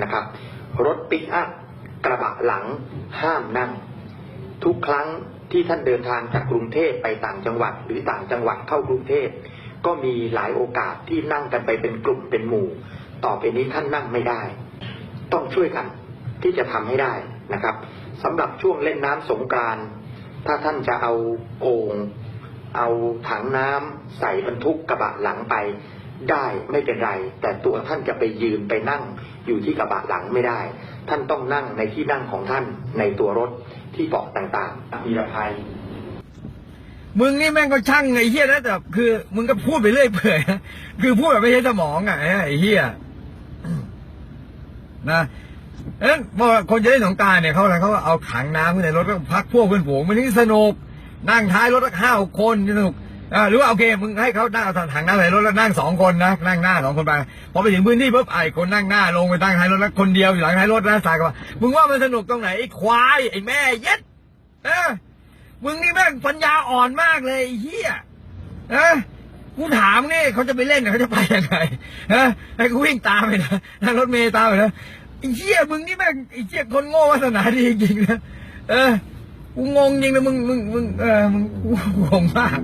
นะครับ รถปิกอัพกระบะหลังห้ามนั่ง ทุกครั้งที่ท่านเดินทางจากกรุงเทพไปต่างจังหวัด หรือต่างจังหวัดเข้ากรุงเทพก็มีหลายโอกาสที่นั่งกันไปเป็นกลุ่มเป็นหมู่ ต่อไปนี้ท่านนั่งไม่ได้ ต้องช่วยกันที่จะทำให้ได้นะครับสำหรับช่วงเล่นน้ำสงกรานถ้าท่านจะเอาโอ่งเอาถังน้ำใส่บรรทุกกระบะหลังไป ได้ไม่เป็นไร แต่ตัวท่านจะไปยืนไปนั่ง อยู่ที่กระบะหลังไม่ได้ ท่านต้องนั่งในที่นั่งของท่านในตัวรถที่เบาะต่างๆมีรภัยมึงนี่แม่งก็ช่างไอ้เหี้ยนะแต่คือ มึงก็พูดไปเรื่อยเปื่อยคือพูดแบบไม่ใช่สมองอะไอ้เหี้ยนะเอ้ยพอคนจะเล่นสงการเนี่ยเขาอะไรเขาเอาถังน้ำขึ้นในรถก็พักพวกเพื่อนฝูงมันนี่สนุก นั่งท้ายรถห้าคนสนุก อ่าหรือว่าโอเคมึงให้เขานั่งเอาถังน้ำใส่รถแล้วนั่งสองคนนะนั่งหน้าสองคนไปพอไปถึงพื้นที่ปุ๊บไอ้คนนั่งหน้าลงไปตั้งท้ายรถแล้วคนเดียวอยู่หลังท้ายรถแล้วสายกันว่ามึงว่ามันสนุกตรงไหนไอ้ควายไอ้แม่เย็ดเออมึงนี่แม่งปัญญาอ่อนมากเลยไอ้เฮียนะกูถามนี่เขาจะไปเล่นเขาจะไปยังไงฮะให้กูวิ่งตามไปนะนั่งรถเมล์ตามไปนะไอ้เฮียมึงนี่แม่งไอ้เฮียคนโง่วาสนาดีจริงๆนะเออกูงงจริงนะมึงมึงมึงเออมึงกูงงมาก